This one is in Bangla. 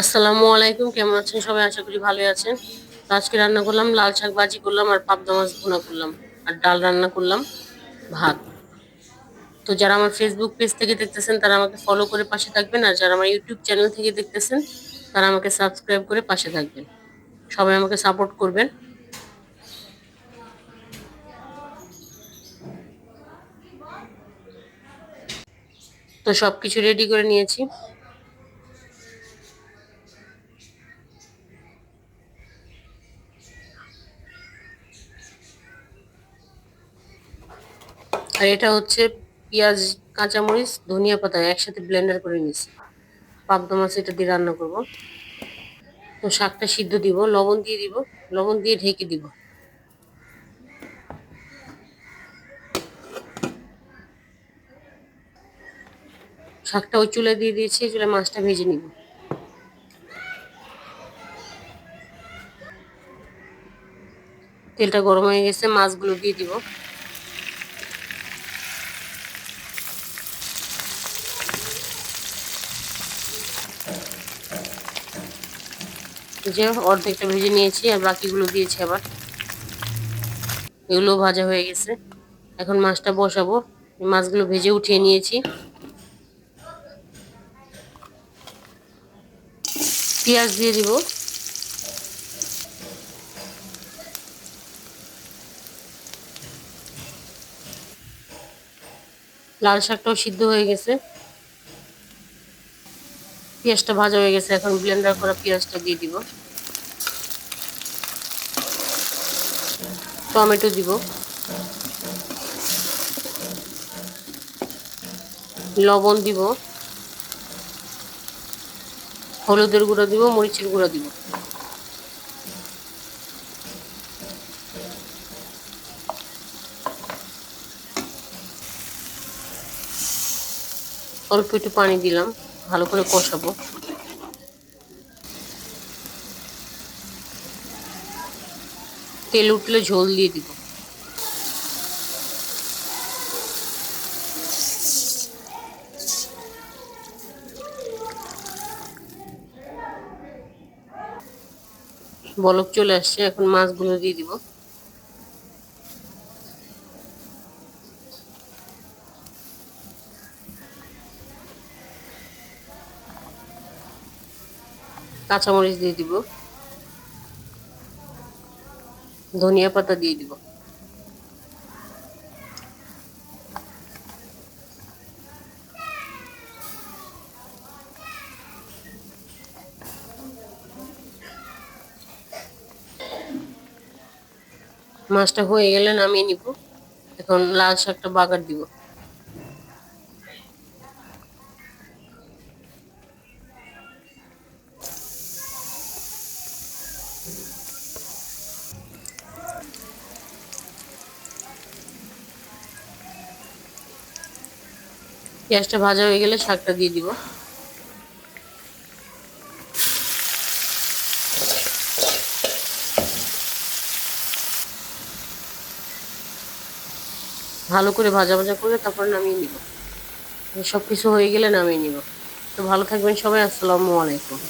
আসসালামু আলাইকুম, কেমন আছেন? সবাই আশা করি ভালোই আছেন। তো আজকে রান্না করলাম, লাল শাক ভাজি করলাম আর পাবদা মাছ ভুনা করলাম আর ডাল রান্না করলাম, ভাত। তো যারা আমার ফেসবুক পেজ থেকে দেখতেছেন, তারা আমাকে ফলো করে পাশে থাকবেন আর যারা আমার ইউটিউব চ্যানেল থেকে দেখতেছেন, তারা আমাকে সাবস্ক্রাইব করে পাশে থাকবেন। সবাই আমাকে সাপোর্ট করবেন। তো সব কিছু রেডি করে নিয়েছি। আর এটা হচ্ছে পেঁয়াজ, কাঁচামরিচ, ধনিয়া পাতা একসাথে ব্লেন্ডার করে নিয়েছি। পাবদা মাছ এটা দিয়ে রান্না করব। তো শাকটা সিদ্ধ দিব, লবণ দিয়ে দিব, লবণ দিয়ে ঢেকে দিব। শাকটা ওই চুলে দিয়ে দিয়েছি চুলে মাছটা ভেজে নিব। তেলটা গরম হয়ে গেছে, মাছগুলো দিয়ে দিব। যে অর্ধেকটা ভেজে নিয়েছি আর বাকিগুলো দিয়েছি আবার। এগুলো ভাজা হয়ে গেছে। এখন মাছটা বসাবো। মাছগুলো ভেজে উঠিয়ে নিয়েছি। পেঁয়াজ দিয়ে দিব। লাল শাকটাও সিদ্ধ হয়ে গেছে। পেঁয়াজটা ভাজা হয়ে গেছে, এখন ব্লেন্ডার করা পেঁয়াজটা দিয়ে দিব। টমেটো দিব। লবণ দিব। হলুদের গুঁড়ো দিব, মরিচের গুঁড়ো দিব। অল্প একটু পানি দিলাম। ভালো করে কষাবো। তেল উঠলে ঝোল দিয়ে দিব। বলক চলে আসছে, এখন মাছগুলো দিয়ে দিব। কাঁচামরিচ দিয়ে দিব। ধনিয়া পাতা দিয়ে দিব। মাছটা হয়ে গেলে নামিয়ে নিব। এখন লাল শাকটা বাগার দিব। পেঁয়াজটা ভাজা হয়ে গেলে শাকটা দিয়ে দিব। ভালো করে ভাজা ভাজা করে তারপর নামিয়ে নিব। সব কিছু হয়ে গেলে নামিয়ে নিব। তো ভালো থাকবেন সবাই, আসসালামু আলাইকুম।